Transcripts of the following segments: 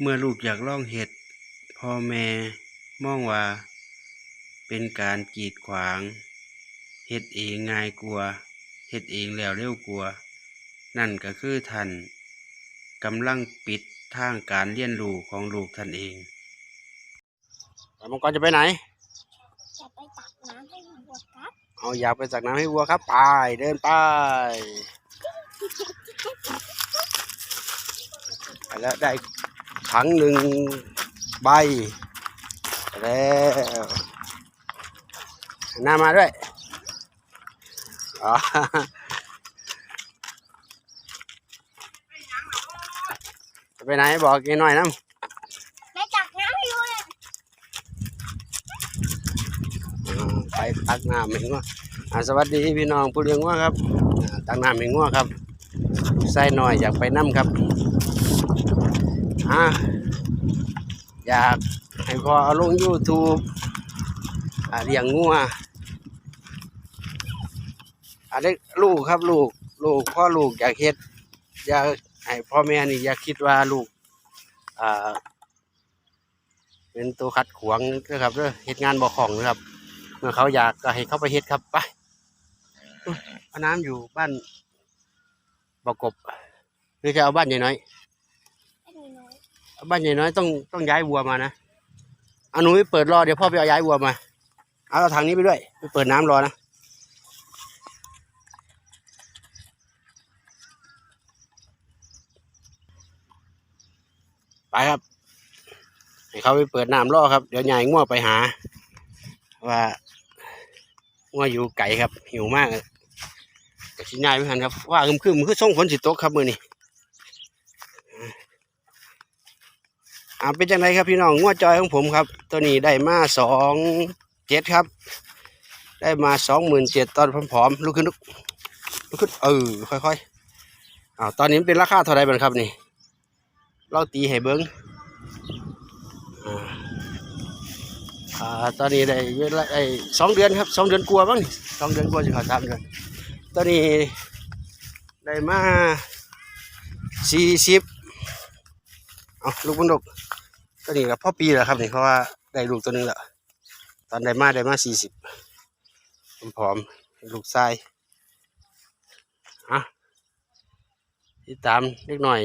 เมื่อลูกอยากลองเฮ็ดพ่อแม่มองว่า เป็นการกีดขวางเฮ็ดเองง่ายกว่าเฮ็ดเองแล้วเร็วกว่านั่นก็คือท่านกำลังปิดทางการเรียนรู้ของลูกท่านเองมังกรจะไปไหนจะไปตักน้ำให้วัวครับเอาอยากไปจากน้ำให้วัวครับไปเดินไปไปแล้วได้ ถังหนึ่งใบไปแล้วหน้ามาด้วยอ๋อจะไปไหนบอกกินหน่อยน้ำไปตักน้ำให้วัวเลยอ่าไปตักน้ำให้งัวอ่าสวัสดีพี่น้องผู้เลี้ยงงัวครับอ่าตักน้ำให้งัวครับใส่หน่อยอยากไปน้ำครับ อ่าอยากให้พอเอาลง YouTube อ่าเลี้ยงงัวอันนี้ลูกครับลูก ลูกพ่อลูกอยากเฮ็ดอยากให้พ่อแม่นี่อยากคิดว่าลูกอ่าเป็นตัวขัดขวางนะครับเด้อเฮ็ดงานบ่ของนะครับ เมื่อเขาอยากก็ให้เขาไปเฮ็ดครับไปเอาน้ำอยู่บ้านบกบหรือจะเอาบ้านใหญ่น้อย ไอ้หนูน้อย เอา บ้านใหญ่น้อยต้องต้องย้ายวัวมานะอานูไปเปิดรอเดี๋ยวพ่อไปเอาย้ายวัวมา เอาเอาถังนี้ไปด้วยไปเปิดน้ำรอนะไปครับให้เขาไปเปิดน้ำรอครับ เดี๋ยวใหญ่ง่วไปหา ว่าง่วอยู่ไก่ครับ หิวมากเลยแต่ชิ้นใหญ่ไม่ทันครับ ว่าคึมคึมๆคือส่งฝนสิตกครับมือนี้ อ่าเป็นจังไรครับพี่น้องงวดจอยของผมครับ ตัวนี้ได้มาสองเจ็ดครับ ได้มาสองหมื่นเจ็ดตอนผอมๆลุกขึ้นลุกลุกขึ้นเออค่อยๆอ้าวตอนนี้เป็นราคาเท่าไรบ้างครับนี่เราตีให้เบิ้งอ่าตอนนี้ได้เวลาไอ้สองเดือนครับสองเดือนกลัวบ้างนี่สองเดือนกลัวจะขาดสามเดือนตอนนี้ได้มาสี่สิบ เอาลูกบุญดกตัวนี้กับพ่อปีแล้วครับนี่เพราะว่าได้ลูกตัวหนึงแล้วตอนได้มาได้มาสี่สิบผอมลูกทรายอะติดตามเล็กหน่อย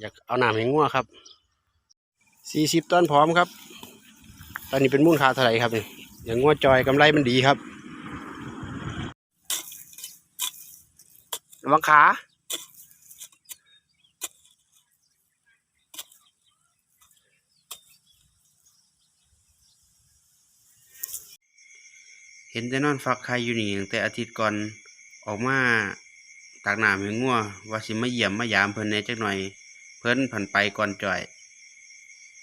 อยากเอาหนามให้งัวครับสี่สิบต้นพร้อมครับ ตอนนี้เป็นมูลค่าเท่าไหร่ครับนี่อย่างงัวจอยกำไรมันดีครับระวังขา เห็นแต่นอนฟักไข่อยู่นี่ตั้งแต่อาทิตย์ก่อนออกมาตากน้ำให้งัวว่าสิมาเยี่ยมมายามเพิ่นแหน่จักหน่อย เพิ่นผันไปก่อนจ่อย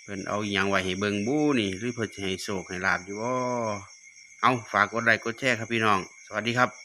เพิ่นเอาอย่างไว้ให้เบิ่งบู้นี่ หรือเพิ่นสิให้โศกให้ลาบอยู่บ่เอาฝากกดไลค์กดแชร์ครับพี่น้อง สวัสดีครับ